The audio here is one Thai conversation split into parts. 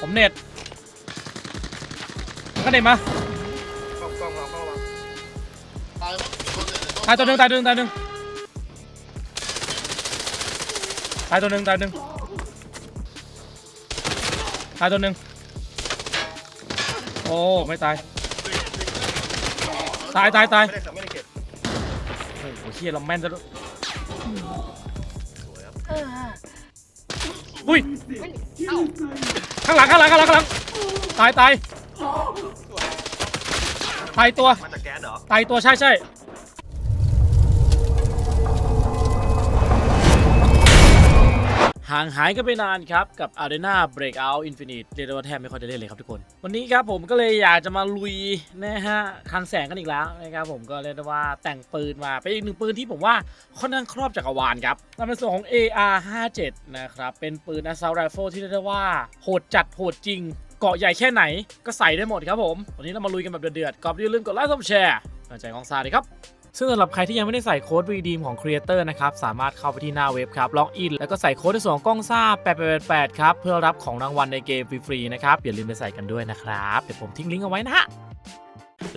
ผมเน็ตก็เน็ตมากล้องกล้องเรากล้องเราตายคนเดียวตายตัวหนึ่งตายตัวหนึ่งตายตัวหนึ่งตายตัวหนึ่งตายตัวหนึ่งตายตัวหนึ่งโอ้ไม่ตาย ตายตายตายไม่ได้สับไม่ได้เก็บโอ้โหเฮียเราแม่นซะด้วยสวยครับอุ้ย ข้างหลังข้างหลังข้างหลังข้างหลังตายตายตายตัวมาจากแก๊สเหรอตายตัวใช่ใช่ ห่างหายกันไปนานครับ กับ Arena Breakout Infinite เรียกได้ว่าแทบไม่ค่อยได้เล่นเลยครับทุกคน วันนี้ครับผมก็เลยอยากจะมาลุยนะฮะคันแสงกันอีกแล้วนะครับผมก็เรียกได้ว่าแต่งปืนมาเป็นอีกหนึ่งปืนที่ผมว่าค่อนข้างครอบจักรวาลครับนั่นเป็นส่วนของ AR 57นะครับเป็นปืน Assault Rifle ที่เรียกได้ว่าโหดจัดโหดจริงเกาะใหญ่แค่ไหนก็ใส่ได้หมดครับผม วันนี้เรามาลุยกันแบบเดือดๆกอนอย่าลืมกดไลค์กดแชร์กำลังใจของซาดีครับ ซึ่งสำหรับใครที่ยังไม่ได้ใส่โค้ด redeem ของ Creator นะครับ สามารถเข้าไปที่หน้าเว็บครับล็อกอินแล้วก็ใส่โค้ดในส่วนของกล้องซ่า888ครับ เพื่อรับของรางวัลในเกมฟรีๆนะครับ อย่าลืมไปใส่กันด้วยนะครับ เดี๋ยวผมทิ้งลิงก์เอาไว้นะฮะ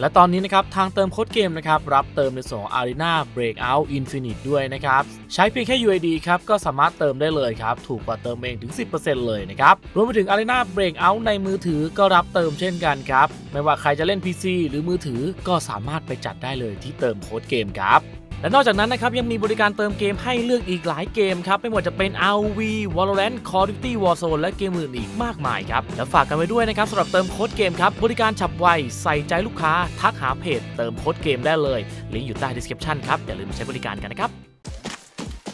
และตอนนี้นะครับทางเติมโค้ดเกมนะครับรับเติมในส่วนของ Arena Breakout Infinite ด้วยนะครับ ใช้เพียงแค่ UID ครับก็สามารถเติมได้เลยครับ ถูกกว่าเติมเองถึง 10%เลยนะครับ รวมไปถึง Arena Breakout ในมือถือก็รับเติมเช่นกันครับ ไม่ว่าใครจะเล่น PC หรือมือถือก็สามารถไปจัดได้เลยที่เติมโค้ดเกมครับ และนอกจากนั้นนะครับยังมีบริการเติมเกมให้เลือกอีกหลายเกมครับไม่ว่าจะเป็น RV Valorant Call of Duty Warzone และเกมอื่นอีกมากมายครับแล้วฝากกันไว้ด้วยนะครับสำหรับเติมโค้ดเกมครับบริการฉับไวใส่ใจลูกค้า ทักหาเพจเติมโค้ดเกมได้เลยลิงก์อยู่ใต้ description ครับอย่าลืมไปใช้บริการกันนะครับ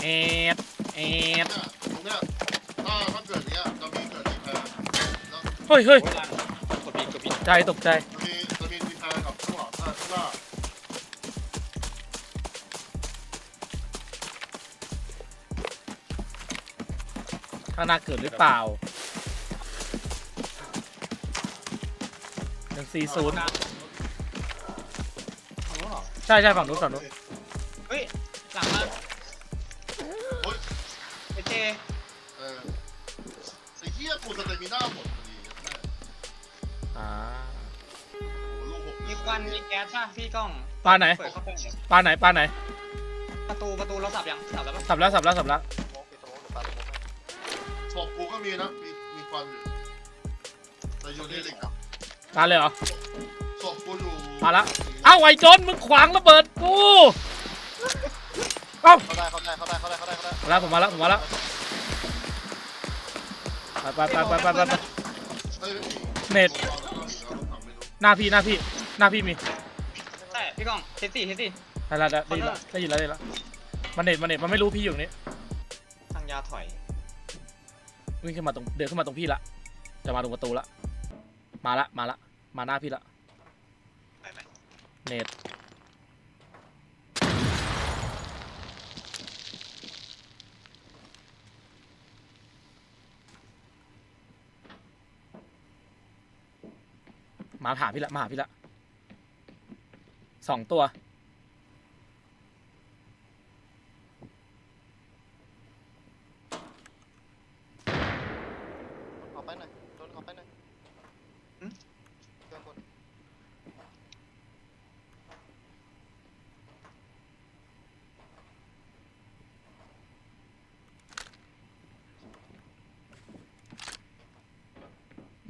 เอ็ดเอ็ดเนี่ยตรงเนี้ยถ้าถ้าเกิดเนี้ยจะมีเกิดทีแพรแล้วเฮ้ยเฮ้ยกดปิดกดปิดใจตกใจ ข้างหน้าเกิดหรือเปล่าหนึ่งสี่ศูนย์ฝั่ใช่ใช่ฝั่งนู้นฝั่งนู้นเฮ้ย หลังมาโอ๊ยไอเจเออไอ้เหี้ยกูสเตมิน่าหมดพอดีแม่อ่าโอ้โหลูกหกมีควันมีแก๊สป่ะพี่กล้อง ปลาไหนเปิดเข้าไปหน่อยปลาไหนปลาไหนประตูประตูเราสับยังสับแล้วปะสับแล้วสับแล้วสับแล้ว ศพกูก็มีนะ มีมีควันอยู่แต่อยู่ในเหล็กอะปลาเลยเหรอ ศพกูอยู่มาละ เอ้าไอ้โจนมึงขวางระเบิดกูเอ้าเขาได้เขาได้เขาได้เขาได้เขาได้เขาได้มาแล้วผมมาแล้วผมมาแล้วไปไปไปไปไปไปเฮ้ยเน็ตเราเราเราไม่รู้หน้าพี่หน้าพี่หน้าพี่มีใช่พี่กล้องเทสสี่เทสสี่ได้แล้วได้ยินแล้วได้ยินแล้วได้ยินแล้วมันเน็ตมันเน็ตมันไม่รู้พี่อยู่ตรงนี้ทางยาถอย วิ่งขึ้นมาตรงเดินขึ้นมาตรงพี่ละ จะมาตรงประตูละ มาละมาละ มาหน้าพี่ละไปไปเน็ตมาหาพี่ละมาหาพี่ละสองตัว ขอไปหน่อยโดนขอไปหน่อยเครื่องบน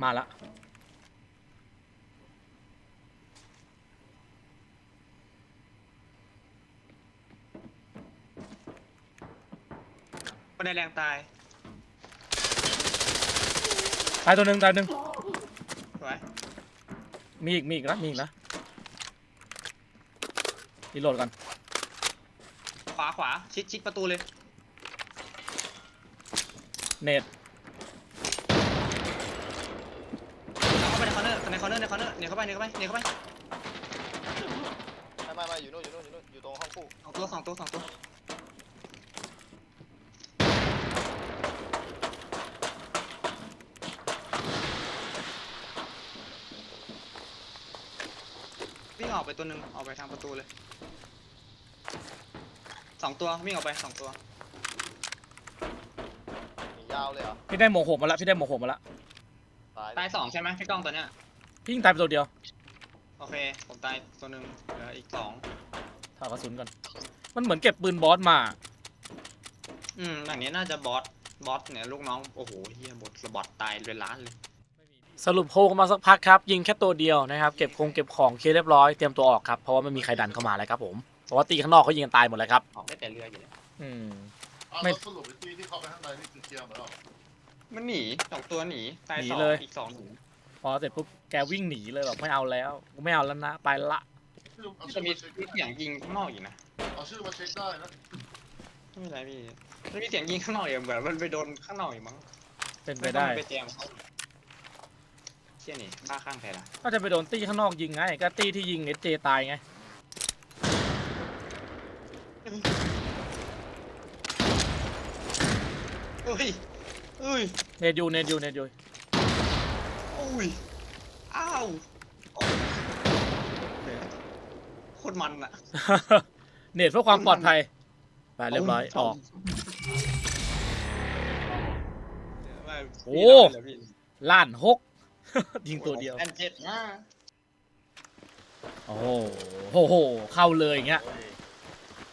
มาละคนในแรงตายตายตัวหนึ่งตายตัวหนึ่งสวยมีอีกมีอีกนะมีอีกนะรีโหลดกันขวาขวาชิดชิดประตูเลย เน็ต ในคอร์เนอร์ในคอร์เนอร์เนี่ยเข้าไปเหนี่ยเข้าไปเหนี่ยเข้าไปมาม่ม่อยู่นู่นอยู่นู่นอยู่นู่นอยู่ตรงห้องคู่สองตัวสองตัวสองตัววิ่งออกไปตัวหนึ่งออกไปทางประตูเลยสองตัววิ่งออกไปสองตัวยาวเลยเหรอพี่ได้หมวกหกมาละพี่ได้หมวกหกมาละตายตายสองใช่ไหมพี่กล้องตัวเนี้ย พี่ยิงตายไปตัวเดียวโอเค ผมตายตัวหนึ่งเหลืออีกสองถอดกระสุนก่อน มันเหมือนเก็บปืนบอสมา อืมอย่างนี้น่าจะบอส บอสเนี่ยลูกน้อง โอ้โหเฮียบทสะบอตตายเป็นล้านเลย สรุปโฮกันมาสักพักครับ ยิงแค่ตัวเดียวนะครับเก็บคงเก็บของเคลียร์เรียบร้อยเตรียมตัวออกครับเพราะว่าไม่มีใครดันเข้ามาแล้วครับผมเพราะว่าตีข้างนอกเขายิงกันตายหมดเลยครับ ออกได้แต่เรืออยู่เลยอืม เอาไม่ แล้วสรุปไอ้ตีที่เข้าไปข้างในนี่คือเคลียร์หมดแล้วเหรอมันหนีสองตัวหนี ตายหนีสองเลย อีกสองหนี พอเสร็จปุ๊บแกวิ่งหนีเลยแบบไม่เอาแล้วกูไม่เอาแล้วนะไปละ ชื่อเอาจะชื่อมีมาเช็คมีเสียงยิงข้างนอกอีกนะเอาชื่อมาเช็คได้นะไม่เป็นไรพี่มันมีเสียงยิงข้างนอกอีกเหมือนมันไปโดนข้างนอกอีกมั้งเป็นไปได้ม่ต้องไปแจมเขาเชี่ยนี่บ้าข้างแพ้ละก็จะไปโดนตีข้างนอกยิงไงก็ตีที่ยิงเอเจตายไงเฮ้ยเฮ้ยเนดยูเนดยูเนดยู อุ้ย อ้าวโอ้ยโคตรมันอะ เนดเพื่อความปลอดภัยไปเรียบร้อยออกโอ้ ล้านหก ยิงตัวเดียว แอนเจ็ดนะโอ้โหโอ้โห เข้าเลยอย่างเงี้ย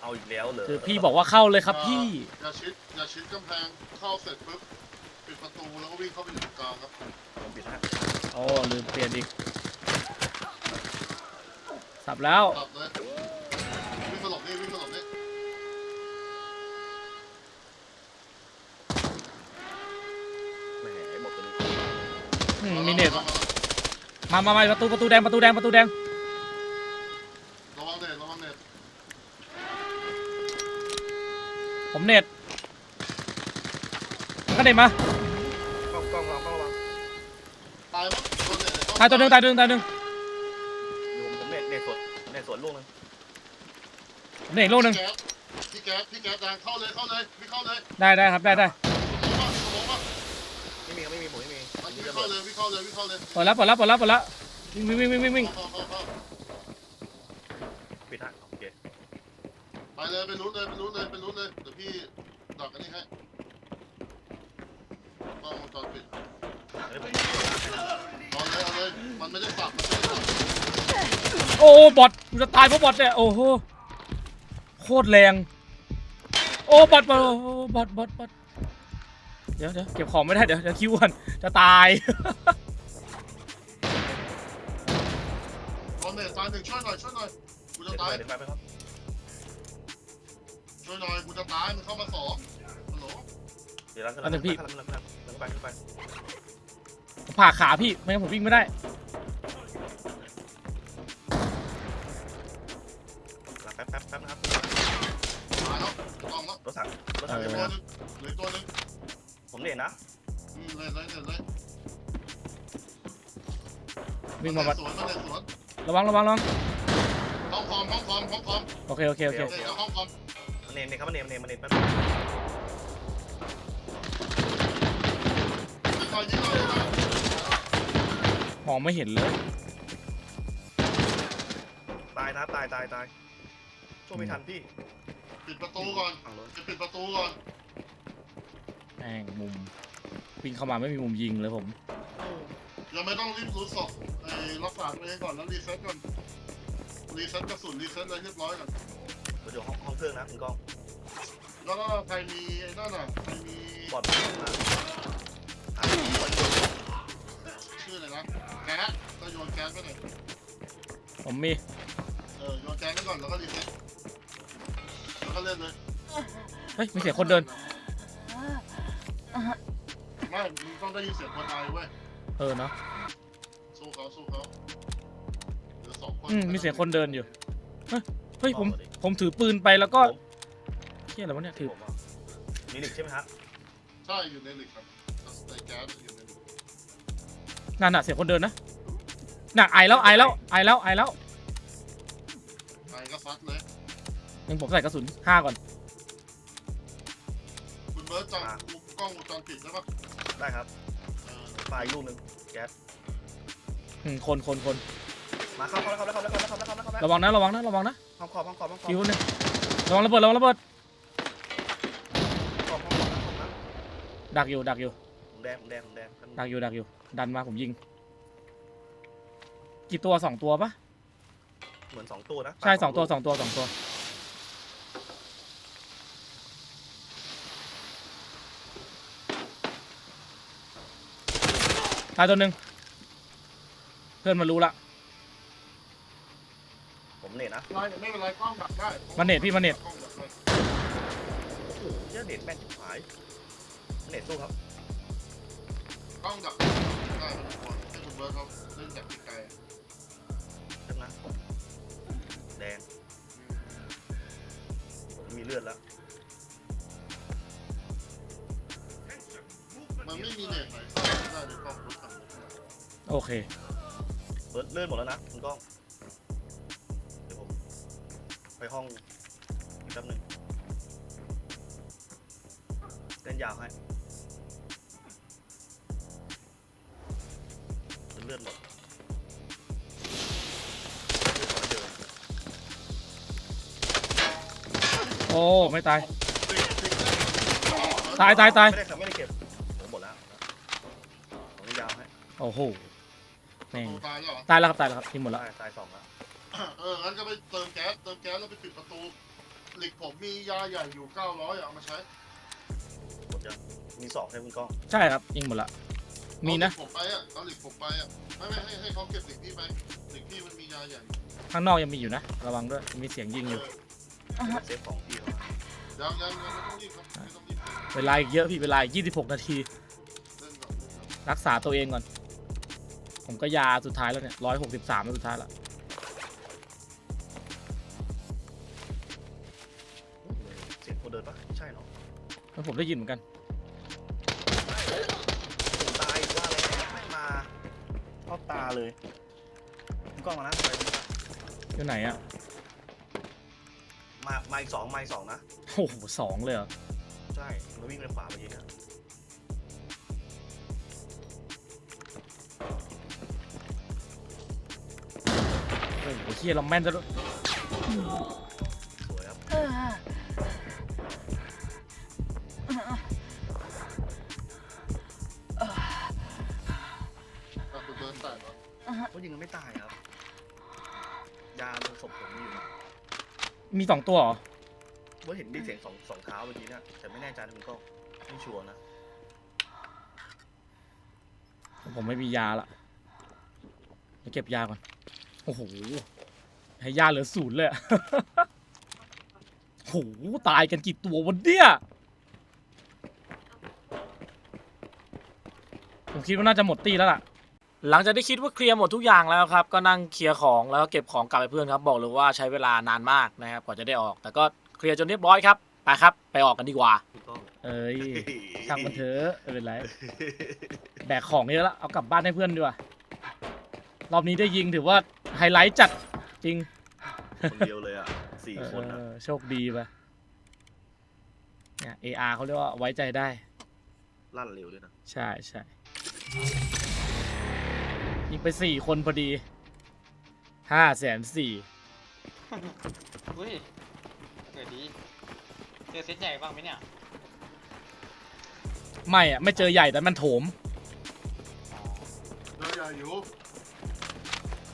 เอาอีกแล้วเหรอคือพี่บอกว่าเข้าเลยครับพี่ อย่าชิดอย่าชิดกำแพงเข้าเสร็จปุ๊บ ปิดประตูแล้วก็วิ่งเข้าไปอยู่ตรงกลางครับผมปิดให้โอ้ลืมเปลี่ยนอีก สับแล้วตัดเลยวิ่งมาหลบนี่วิ่งมาหลบนี่แหมหมดตัวนี้อืมมีเน็ตมามามาประตูประตูแดงประตูแดงประตูแดงระวังเน็ตระวังเน็ตผมเน็ตก็ เน็ตมา กล้องกล้องเรากล้องระวังตายมั้งโดนเน็ตเลยตายตัวหนึ่งตายตัวหนึ่งตายตัวหนึ่งอยู่ผมผมเน็ตเน็ตสวนเน็ตสวนลูกนึงผมเน็ตอีกลูกหนึ่งพี่แก๊สพี่แก๊สพี่แก๊สแดงเข้าเลยเข้าเลยวิ่งเข้าเลยได้ได้ครับได้ได้สมองสมองป่ะไม่มีครับไม่มีผมไม่มีมันมีวิ่งระเข้าเบิดเลยวิ่งเข้าเลยวิ่งเข้าเลยเปิดแล้วเปิดแล้วเปิดแล้วเปิดแล้ววิ่งวิ่งวิ่งวิ่งวิ่งวิ่งเข้าเข้าเข้าปิดให้โอเคไปเลยไปรู้เลยไปรู้เลยไปรู้เลยเดี๋ยวพี่ดักอันนี้ให้ กล้องวงจรปิดเดี๋ยวผมเอาเลยเอาเลย มันไม่ได้สับมันไม่ได้สับโอ้บอทกูจะตายเพราะบอทเนี่ยโอ้โหโคตรแรง โอ้บอทบอทโอ้บอทบอทบอทเดี๋ยวเดี๋ยวเก็บของไม่ได้เดี๋ยวเดี๋ยวคิวก่อนจะตายตอนเน็ตตายหนึ่งช่วยหน่อยช่วยหน่อย กูจะเดี๋ยวตายไปเดี๋ยวไปครับช่วยหน่อย กูจะตาย มันเข้ามาสองฮัลโหลเดี๋ยวรันขึ้นอันหนึ่งพี่ขึ้นขึ้นขึ้นขึ้น ไปขึ้นไปผมผ่าขาพี่ไม่งั้นผมวิ่งไม่ได้แป๊บแป๊บแป๊บนะครับตายแล้วต้องแล้วรถถังรถเอถังอเดี๋ยวตัวนะนึงเหลือตัวนึงผมเน็ตนะอืมเลยเลยเลยเลยวิ่งมาบัดสวนมาเลยสวนระวังระวังระวังห้องคอมห้องคอมห้องคอมโอเคโอเคโอเคเด็กห้องคอมมันเน็ตเน็ตครับมันเน็ตมันเน็ตมันเน็ตแป๊บ ยิงหน่อยยิงหน่อยยิงหน่อยมองไม่เห็นเลย ตายนะตายตายตายช่วยไม่ทันพี่ปิดประตูก่อนฝั่งโน้นจะปิดประตูก่อนแม่งมุมวิ่งเข้ามาไม่มีมุมยิงเลยผมยังไม่ต้องรีบรู้ศพไอ้รักษาตัวเองก่อนแล้วรีเซ็ตก่อนรีเซ็ตกระสุนรีเซ็ตอะไรเรียบร้อยก่อนเดี๋ยวห้องห้องเครื่องนะคุณกล้องแล้วก็ใครมีไอ้นั่นน่ะใครมีปลอดมาหาปลอด ชื่ออะไรนะแก๊สก็โยนแก๊สไปหน่อยผมมี เออโยนแก๊สไปก่อนแล้วก็รีเซ็ตแล้วก็เล่นเลยเฮ้ย มีเสียงคนเดิน ไม่มึงต้องได้ยินเสียงคนไทยเว้ยเออเนาะ สู้เขาสู้เขาเหลือสองคนอืม มีเสียงคนเดินอยู่ เฮ้ยเฮ้ย ผม ผมถือปืนไปแล้วก็เที่ยอะไรวะเนี่ย ถือผมอะมีลิกใช่ไหมฮะใช่อยู่ในหลิกครับ นั่นน่ะเสียคนเดินนะน่ะไอแล้วไอแล้วไอแล้วไอแล้วไอก็ซัดเลย หนึ่งผมใส่กระสุนห้าก่อน คุณเบิร์ตจำกล้องจังกิดได้ปะได้ครับเอปลายลูกหนึ่งแก๊สคนคนคนมาเข้าเาแล้วเาแล้วเาแล้วเาแล้วเาแล้วระวังนะระวังนะระวังนะห้องคอมห้องคอมห้คิวหนึงระวังระเบิดระวังระเบิดดักอยู่ดักอยู่ ผมแดงผมแดงผมแดงดักอยู่ดักอยู่ ดันมาผมยิง กี่ตัวสองตัวปะเหมือนสองตัวนะใช่สองตัวสองตัวสองตัว ตายตัวหนึ่งเพื่อนมันรู้ละ ผมเน็ตนะไม่ไม่เป็นไรกล้องดักได้มันเน็ตพี่มันเน็ตกล้องดักได้โอ้โหเหี้ยเน็ตแม่นชิบหายเน็ตสู้ครับ กล้องดักได้ทุกคนให้คุณเบิร์ดเขาเล่นจากไกลจังนะแดงผมมีเลือดแล้วๆมันไม่มีเน็ตไหนเข้าได้ในกล้องรถคันนี้โอเค เบิร์ดเลือดหมดแล้วนะคุณกล้องเดี๋ยวผมไปห้องอีกแป๊บหนึงเล่นยาวให้ เลือดหมดเลือดหมดแล้วเดินโอ้ไม่ตาย ตายตายตาย ไม่ได้ครับไม่ได้เก็บผมหมดแล้วผมยาวให้โอ้โหแม่งตายแล้วเหรอตายแล้วครับตายแล้วครับทีมหมดแล้วตายตายสองแล้วเอองั้นก็ไปเติมแก๊สเติมแก๊สแล้วไปปิดประตูเหล็กผมมียาใหญ่อยู่900เอามาใช้หมดยังมีสองให้คุณกล้องใช่ครับยิงหมดละ มีนะ เอาเหล็กผมไปอะเอาเหล็กผมไปอะไม่ไม่ให้ให้เขาเก็บเหล็กพี่ไปเหล็กพี่มันมียาใหญ่ข้างนอกยังมีอยู่นะ ระวังด้วย มีเสียงยิงอยู่ เซฟของพี่เขายังยังยังไม่ต้องรีบครับไม่ต้องรีบเวลาอีกเยอะพี่เวลาอีก26 นาที เล่นก่อนเล่นก่อนรักษาตัวเองก่อน ผมก็ยาสุดท้ายแล้วเนี่ยร้อยหกสิบสามแล้วสุดท้ายแล้วเสียงคนเดินปะใช่เนาะแล้วผมได้ยินเหมือนกัน เข้าตาเลยคุณกล้องมานะไปอยู่ไหนอะมามาอีกสองมาอีกสองนะ โอ้โหสองเลยเหรอใช่มันวิ่งไปขวาเมื่อกี้นะโอ้โหเฮียเราแม่นจะ สองตัวเหรอว่าเห็นได้เสียงสองสองเท้าเมื่อกี้เนี่ยแต่ไม่แน่ใจนะคุณกล้องไม่ชัวร์นะผมไม่มียาละเดี๋ยวเก็บยาก่อน โอ้โห ให้ยาเหลือศูนย์เลยอะโอ้โห ตายกันกี่ตัววันเนี้ยผมคิดว่าน่าจะหมดตีแล้วล่ะ หลังจากที่คิดว่าเคลียร์หมดทุกอย่างแล้วครับ ก็นั่งเคลียร์ของแล้วก็เก็บของกลับไปเพื่อนครับ บอกเลยว่าใช้เวลานานมากนะครับกว่าจะได้ออก แต่ก็เคลียร์จนเรียบร้อยครับไปครับ ไปออกกันดีกว่าคุณกล้องเอ้ยช่างมันเถอะไม่เป็นไรแบกของเยอะแล้วเอากลับบ้านให้เพื่อนดีกว่ารอบนี้ได้ยิงถือว่าไฮไลท์จัดจริงคนเดียวเลยอะสี่เออคนนะโชคดีไปเนี่ย AR เขาเรียกว่าไว้ใจได้ ลั่นเร็วด้วยนะ ใช่ใช่ ยิงไปสี่คนพอดีห้าแสนสี่อุ้ยเกิดดีเจอเซตใหญ่บ้างไหมเนี่ยไม่อะไม่เจอใหญ่แต่มันโถม เดินใหญ่อยู่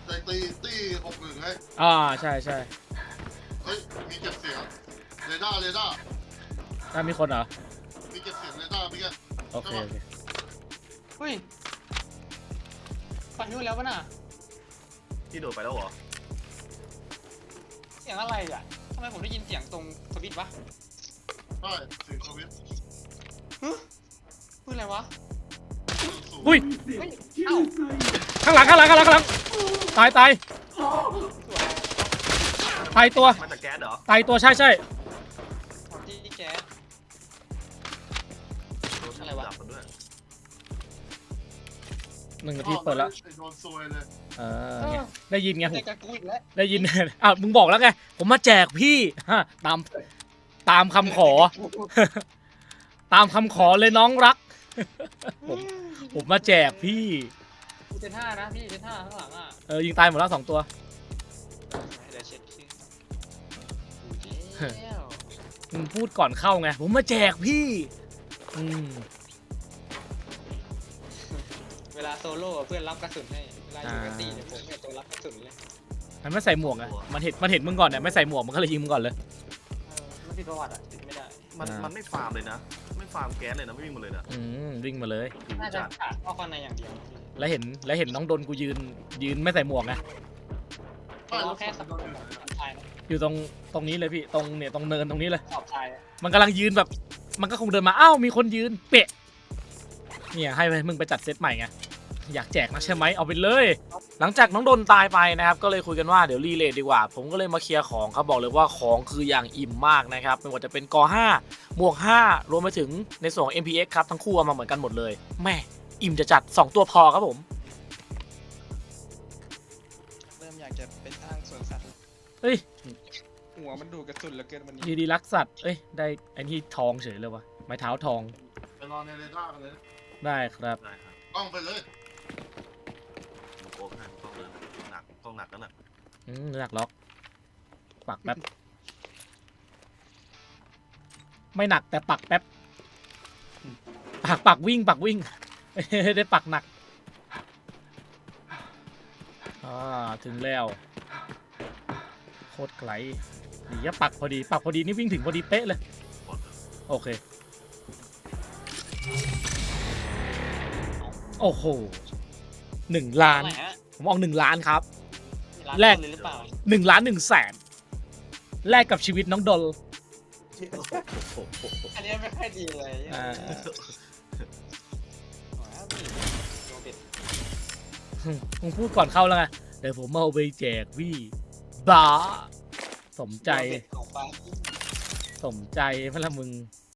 แต่ตีตีหกหนึ่งไงอ่าใช่ใช่เฮ้ยมีเก็บเสียงเรดาร์เรดาร์ถ้ามีคนเหรอมีเก็บเสียงเรดาร์เมื่อกี้โอเคโอเคเฮ้ย ปั่นนู่นแล้วปะน่ะ ที่โดดไปแล้วเหรอ เสียงอะไรอะทำไมผมได้ยินเสียงตรงสวิตช์วะใช่เสียงสวิตช์พูดอะไรวะ สูงอุ้ย เฮ้ยเอ้าข้างหลังข้างหลังข้างหลังข้างหลังตายตายตายตัวมาจากแก๊สเหรอ ตายตัวใช่ใช่ หนึ่งนาทีเปิดแล้วไอ้โดนซวยเลยเออไงได้ยินไงผเด็มกกับกูอีกแล้วได้ยิน อะมึงบอกแล้วไง ผมมาแจกพี่ฮะตาม ตามคำขอ ตามคำขอเลยน้องรัก ผม ผมมาแจกพี่เซนห้านะพี่เซนห้าข้างหลังอะเออยิงตายหมดแล้วสองตัว เดี๋ยวเช็คชื่อโอ้เจ้ามึงพูดก่อนเข้าไง ผมมาแจกพี่ อืม โซโล่เพื่อนรับกระสุนให้เวลาอยู่กับตีเนี่ยผมเป็นตัวรับกระสุนเลยมันไม่ใส่หมวกอะมันเห็นมันเห็นมึงก่อนเนี่ยไม่ใส่หมวกมันก็เลยยิงมึงก่อนเลย เออมันผิดประวัติอะติดไม่ได้มันอ่ามั มันไม่ฟาร์มเลยนะ ไม่ฟาร์มแก๊สเลยนะไม่วิ่งมาเลยนะอืมวิ่งมาเลยหิวน่าจะจัดขาดข้อข้างในอย่างเดียวพี่แล้วเห็นแล้วเห็นน้องดนกูยืนยืนไม่ใส่หมวกไงไม่เรารถแค่แค่สะสบัดดขอบชายนะอยู่ตรงตรงนี้เลยพี่ตรงเนี่ยตรงเนินตรงนี้เลยขอบชายอะมันกำลังยืนแบบ มันก็คงเดินมาอ้าวมีคนยืนเปะเนี่ยให้ไปมึงไปจัดเซตใหม่ไง อยากแจกนะใช่ไหมเอาไปเลย หลังจากน้องดนตายไปนะครับ ก็เลยคุยกันว่าเดี๋ยวรีเลทดีกว่า ผมก็เลยมาเคลียร์ของครับบอกเลยว่าของคืออย่างอิ่มมากนะครับไม่ว่าจะเป็นก5หมวก 5 รวมไปถึงในส่วนของ MPX ครับทั้งคู่เอามาเหมือนกันหมดเลยแม่อิ่มจะจัด 2 ตัวพอครับผม เริ่มอยากจะเป็นทางสวนสัตว์เฮ้ยหัวมันดูกระสุนเหลือเกินวันนี้ดีดีรักสัตว์เอ้ยได้ไอ้นี่ทองเฉยเลยวะไม้เท้าทองไปรอในเรดาร์กันเลยได้ครับ ได้ครับต้องไปเลย โกให้มันต้องเดินหนักต้องหนักแล้วน่ะอืมหนักล็อกปักแป๊บ ไม่หนักแต่ปักแป๊บ ปักปักวิ่งปักวิ่ง ได้ปักหนักอ่าถึงแล้ว โคตรไกลดีอะปักพอดี ปักพอดีนี่วิ่งถึงพอดีเป๊ะเลย โอเค โอ้โหหนึ่งล้านเท่ไรฮะ ผมเอาหนึ่งล้านครับมีานแรกเลยหรือเปล่าหนึ่งล้านหนึ่งแสนแลกกับชีวิตน้องดลโอ้โหอันนี้ไม่ค่อยดีเลยอ่าหัวพี่โดนเด็ดมึงพูดก่อนเข้าแล้วไงเดี๋ยวผมเอาไปแจกพี่บ้าสมใจ โดนเด็ดของฟ้าสมใจพะละมึงเ